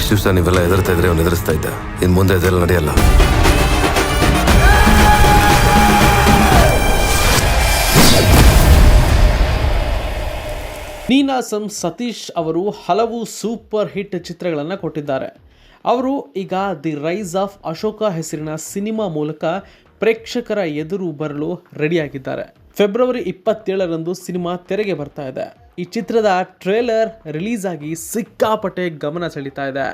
ಇಷ್ಟು ದಿವಸ ನೀವೆಲ್ಲ ಎದುರ್ತಾ ಇದ್ರೆ ಅವ್ನು ಎದುರಿಸ್ತಾ ಇದ್ದ. ಇನ್ನು ಮುಂದೆ ಅದೆಲ್ಲ ನಡೆಯಲ್ಲ. ನೀನಾಸಂ ಸತೀಶ್ ಅವರು ಹಲವು ಸೂಪರ್ ಹಿಟ್ ಚಿತ್ರಗಳನ್ನು ಕೊಟ್ಟಿದ್ದಾರೆ. ಅವರು ಈಗ ದಿ ರೈಸ್ ಆಫ್ ಅಶೋಕ ಹೆಸರಿನ ಸಿನಿಮಾ ಮೂಲಕ ಪ್ರೇಕ್ಷಕರ ಎದುರು ಬರಲು ರೆಡಿಯಾಗಿದ್ದಾರೆ. ಫೆಬ್ರವರಿ ಇಪ್ಪತ್ತೇಳರಂದು ಸಿನಿಮಾ ತೆರೆಗೆ ಬರ್ತಾ ಇದೆ. ಈ ಚಿತ್ರದ ಟ್ರೇಲರ್ ರಿಲೀಸ್ ಆಗಿ ಸಿಕ್ಕಾಪಟ್ಟೆ ಗಮನ ಸೆಳೀತಾ ಇದೆ.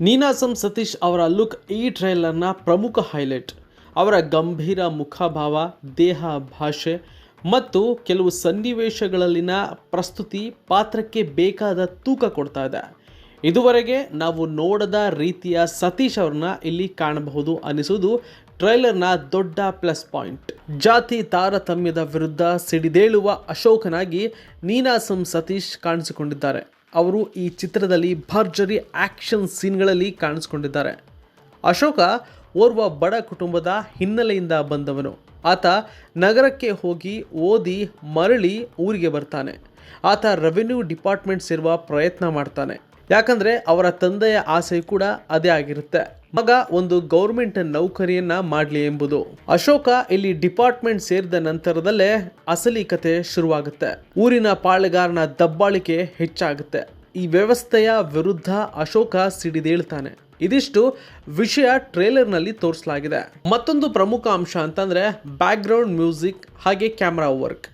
ನೀನಾಸಂ ಸತೀಶ್ ಅವರ ಲುಕ್ ಈ ಟ್ರೇಲರ್ನ ಪ್ರಮುಖ ಹೈಲೈಟ್. ಅವರ ಗಂಭೀರ ಮುಖಭಾವ, ದೇಹ, ಭಾಷೆ ಮತ್ತು ಕೆಲವು ಸನ್ನಿವೇಶಗಳಲ್ಲಿನ ಪ್ರಸ್ತುತಿ ಪಾತ್ರಕ್ಕೆ ಬೇಕಾದ ತೂಕ ಕೊಡ್ತಾ ಇದೆ. ಇದುವರೆಗೆ ನಾವು ನೋಡದ ರೀತಿಯ ಸತೀಶ್ ಅವ್ರನ್ನ ಇಲ್ಲಿ ಕಾಣಬಹುದು ಅನಿಸುವುದು ಟ್ರೈಲರ್ನ ದೊಡ್ಡ ಪ್ಲಸ್ ಪಾಯಿಂಟ್. ಜಾತಿ ತಾರತಮ್ಯದ ವಿರುದ್ಧ ಸಿಡಿದೇಳುವ ಅಶೋಕನಾಗಿ ನೀನಾಸಂ ಸತೀಶ್ ಕಾಣಿಸಿಕೊಂಡಿದ್ದಾರೆ. ಅವರು ಈ ಚಿತ್ರದಲ್ಲಿ ಭರ್ಜರಿ ಆಕ್ಷನ್ ಸೀನ್ಗಳಲ್ಲಿ ಕಾಣಿಸಿಕೊಂಡಿದ್ದಾರೆ. ಅಶೋಕ ಓರ್ವ ಬಡ ಕುಟುಂಬದ ಹಿನ್ನೆಲೆಯಿಂದ ಬಂದವನು. ಆತ ನಗರಕ್ಕೆ ಹೋಗಿ ಓದಿ ಮರಳಿ ಊರಿಗೆ ಬರ್ತಾನೆ. ಆತ ರೆವೆನ್ಯೂ ಡಿಪಾರ್ಟ್ಮೆಂಟ್ ಇರುವ ಪ್ರಯತ್ನ ಮಾಡ್ತಾನೆ. ಯಾಕಂದ್ರೆ ಅವರ ತಂದೆಯ ಆಸೆ ಕೂಡ ಅದೇ ಆಗಿರುತ್ತೆ. ಮಗ ಒಂದು ಗೌರ್ಮೆಂಟ್ ನೌಕರಿಯನ್ನ ಮಾಡಲಿ ಎಂಬುದು. ಅಶೋಕ ಇಲ್ಲಿ ಡಿಪಾರ್ಟ್ಮೆಂಟ್ ಸೇರಿದ ನಂತರದಲ್ಲೇ ಅಸಲಿ ಕತೆ ಶುರುವಾಗುತ್ತೆ. ಊರಿನ ಪಾಳೆಗಾರನ ದಬ್ಬಾಳಿಕೆ ಹೆಚ್ಚಾಗುತ್ತೆ. ಈ ವ್ಯವಸ್ಥೆಯ ವಿರುದ್ಧ ಅಶೋಕ ಸಿಡಿದೇಳ್ತಾನೆ ಇದಿಷ್ಟು ವಿಷಯ ಟ್ರೇಲರ್ನಲ್ಲಿ ತೋರಿಸಲಾಗಿದೆ. ಮತ್ತೊಂದು ಪ್ರಮುಖ ಅಂಶ ಅಂತಂದ್ರೆ ಬ್ಯಾಕ್ಗ್ರೌಂಡ್ ಮ್ಯೂಸಿಕ್ ಹಾಗೆ ಕ್ಯಾಮ್ರಾ ವರ್ಕ್.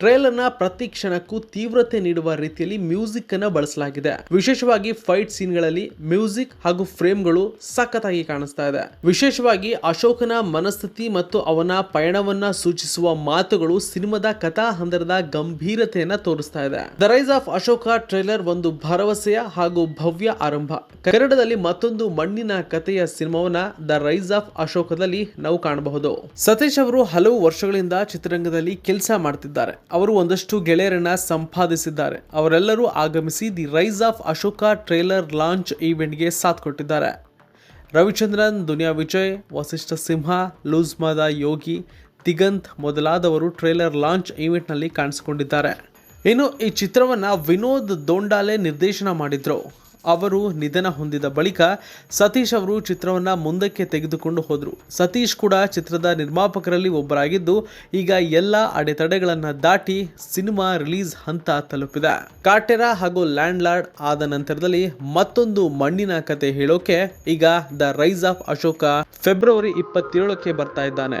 ಟ್ರೇಲರ್ನ ಪ್ರತಿ ಕ್ಷಣಕ್ಕೂ ತೀವ್ರತೆ ನೀಡುವ ರೀತಿಯಲ್ಲಿ ಮ್ಯೂಸಿಕ್ ಅನ್ನ ಬಳಸಲಾಗಿದೆ. ವಿಶೇಷವಾಗಿ ಫೈಟ್ ಸೀನ್ಗಳಲ್ಲಿ ಮ್ಯೂಸಿಕ್ ಹಾಗೂ ಫ್ರೇಮ್ಗಳು ಸಖತ್ತಾಗಿ ಕಾಣಿಸ್ತಾ ಇದೆ. ವಿಶೇಷವಾಗಿ ಅಶೋಕನ ಮನಸ್ಥಿತಿ ಮತ್ತು ಅವನ ಪಯಣವನ್ನ ಸೂಚಿಸುವ ಮಾತುಗಳು ಸಿನಿಮಾದ ಕಥಾ ಹಂದರದ ಗಂಭೀರತೆಯನ್ನ ತೋರಿಸ್ತಾ ಇದೆ. The rise of Ashoka trailer ಒಂದು ಭರವಸೆಯ ಹಾಗೂ ಭವ್ಯ ಆರಂಭ. ಕನ್ನಡದಲ್ಲಿ ಮತ್ತೊಂದು ಮಣ್ಣಿನ ಕಥೆಯ ಸಿನಿಮಾವನ್ನ ದ ರೈಸ್ ಆಫ್ ಅಶೋಕದಲ್ಲಿ ನಾವು ಕಾಣಬಹುದು. ಸತೀಶ್ ಅವರು ಹಲವು ವರ್ಷಗಳಿಂದ ಚಿತ್ರರಂಗದಲ್ಲಿ ಕೆಲಸ ಮಾಡ್ತಿದ್ದಾರೆ. ಅವರು ಒಂದಷ್ಟು ಗೆಳೆಯರನ್ನ ಸಂಪಾದಿಸಿದ್ದಾರೆ. ಅವರೆಲ್ಲರೂ ಆಗಮಿಸಿ the rise of Ashoka trailer launch ಈವೆಂಟ್ಗೆ ಸಾಥ್ ಕೊಟ್ಟಿದ್ದಾರೆ. ರವಿಚಂದ್ರನ್, ದುನಿಯಾ ವಿಜಯ್, ವಸಿಷ್ಠ ಸಿಂಹ, ಲೂಸ್ ಮಾದ ಯೋಗಿ, ದಿಗಂತ್ ಮೊದಲಾದವರು ಟ್ರೇಲರ್ ಲಾಂಚ್ ಈವೆಂಟ್ನಲ್ಲಿ ಕಾಣಿಸಿಕೊಂಡಿದ್ದಾರೆ. ಇನ್ನು ಈ ಚಿತ್ರವನ್ನು ವಿನೋದ್ ದೋಂಡಾಲೆ ನಿರ್ದೇಶನ ಮಾಡಿದ್ರು. ಅವರು ನಿಧನ ಹೊಂದಿದ ಬಳಿಕ ಸತೀಶ್ ಅವರು ಚಿತ್ರವನ್ನು ಮುಂದಕ್ಕೆ ತೆಗೆದುಕೊಂಡು ಹೋದರು. ಸತೀಶ್ ಕೂಡ ಚಿತ್ರದ ನಿರ್ಮಾಪಕರಲ್ಲಿ ಒಬ್ಬರಾಗಿದ್ದು, ಈಗ ಎಲ್ಲ ಅಡೆತಡೆಗಳನ್ನು ದಾಟಿ ಸಿನಿಮಾ ರಿಲೀಸ್ ಹಂತ ತಲುಪಿದೆ. ಕಾಟೆರ ಹಾಗೂ ಲ್ಯಾಂಡ್ ಲಾರ್ಡ್ ಆದ ನಂತರದಲ್ಲಿ ಮತ್ತೊಂದು ಮಣ್ಣಿನ ಕತೆ ಹೇಳೋಕೆ ಈಗ the rise of Ashoka February ಇಪ್ಪತ್ತೇಳಕ್ಕೆ ಬರ್ತಾ ಇದ್ದಾನೆ.